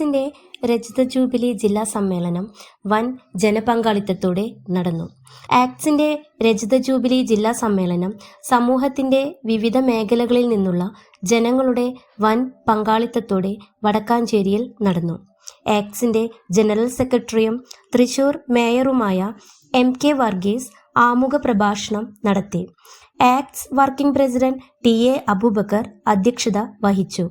ആക്ട്സിന്റെ Rajitha jubilee ജില്ലാ സമ്മേളനം വൻ ജനപങ്കാളിത്തത്തോടെ നടന്നു. ആക്ട്സിന്റെ രജിത ജൂബിലി ജില്ലാ സമ്മേളനം സമൂഹത്തിന്റെ വിവിധ മേഖലകളിൽ നിന്നുള്ള ജനങ്ങളുടെ വൻ പങ്കാളിത്തത്തോടെ വടക്കാഞ്ചേരിയിൽ നടന്നു. ആക്ട്സിന്റെ ജനറൽ സെക്രട്ടറിയും തൃശൂർ മേയറുമായ എം കെ വർഗീസ് ആമുഖ പ്രഭാഷണം നടത്തി. ACTS working president T A Aboobacker അധ്യക്ഷത വഹിച്ചു.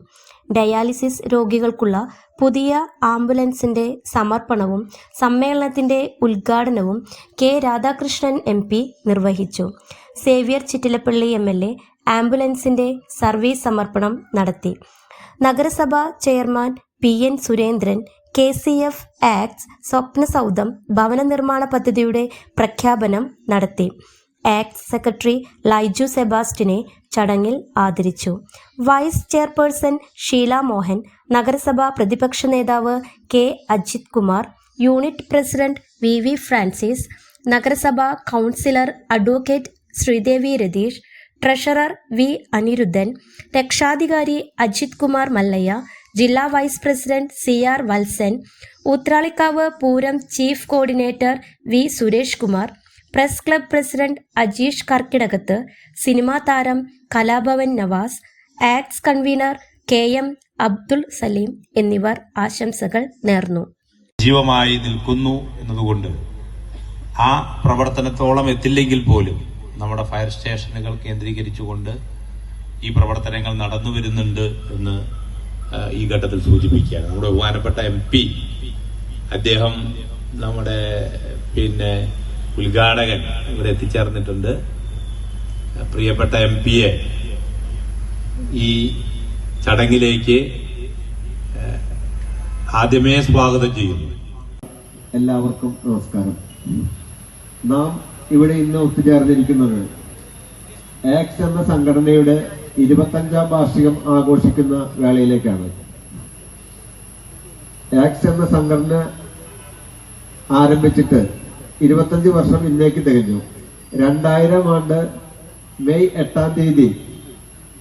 ഡയാലിസിസ് രോഗികൾക്കുള്ള പുതിയ ആംബുലൻസിന്റെ സമർപ്പണവും സമ്മേളനത്തിന്റെ ഉദ്ഘാടനവും കെ രാധാകൃഷ്ണൻ എം പി നിർവഹിച്ചു. Xavier Chittilappilly M L A ആംബുലൻസിന്റെ service സമർപ്പണം നടത്തി. നഗരസഭ chairman P N Surendran K C F ACTS സ്വപ്നസൗധം ഭവന നിർമ്മാണ പദ്ധതിയുടെ പ്രഖ്യാപനം നടത്തി. ആക്ട് സെക്രട്ടറി ലൈജു സെബാസ്റ്റിനെ ചടങ്ങിൽ ആദരിച്ചു. വൈസ് ചെയർപേഴ്സൺ ഷീല മോഹൻ നഗരസഭാ പ്രതിപക്ഷ നേതാവ് K Ajith Kumar unit president V V Francis നഗരസഭാ councillor advocate Sreedevi Ratheesh treasurer V Anirudhan രക്ഷാധികാരി അജിത് കുമാർ മല്ലയ്യ ജില്ലാ vice president C R Valsan Uthralikavu Pooram chief coordinator V Suresh Kumar press club president Ajeesh Karkidakath cinema താരം Kalabhavan Navas ACTS convener K M Abdul Saleem എന്നിവർ ആശംസകൾ നേർന്നു. ജീവമായി നിൽക്കുന്നു എന്നതുകൊണ്ട് ആ പ്രവർത്തനത്തോളം എത്തില്ലെങ്കിൽ പോലും നമ്മുടെ ഫയർ സ്റ്റേഷനുകൾ കേന്ദ്രീകരിച്ചുകൊണ്ട് ഈ പ്രവർത്തനങ്ങൾ നടന്നു വരുന്നുണ്ട് എന്ന് ഈ ഘട്ടത്തിൽ സൂചിപ്പിക്കുകയാണ്. നമ്മുടെ ബഹുമാനപ്പെട്ട എം പി അദ്ദേഹം നമ്മുടെ പിന്നെ ഉദ്ഘാടകൻ ഇവിടെ എത്തിച്ചേർന്നിട്ടുണ്ട്. പ്രിയപ്പെട്ട എം പി എ ഈ ചടങ്ങിലേക്ക് ആദ്യമേ സ്വാഗതം ചെയ്യുന്നു. എല്ലാവർക്കും നമസ്കാരം. നാം ഇവിടെ ഇന്ന് ഒത്തുചേർന്നിരിക്കുന്നത് ആക്സ് എന്ന സംഘടനയുടെ ഇരുപത്തഞ്ചാം വാർഷികം ആഘോഷിക്കുന്ന വേളയിലേക്കാണ്. ആക്സ് എന്ന സംഘടന ആരംഭിച്ചിട്ട് ഇരുപത്തഞ്ച് വർഷം ഇന്നേക്ക് തികഞ്ഞു. രണ്ടായിരം ആണ്ട് മെയ് എട്ടാം തീയതി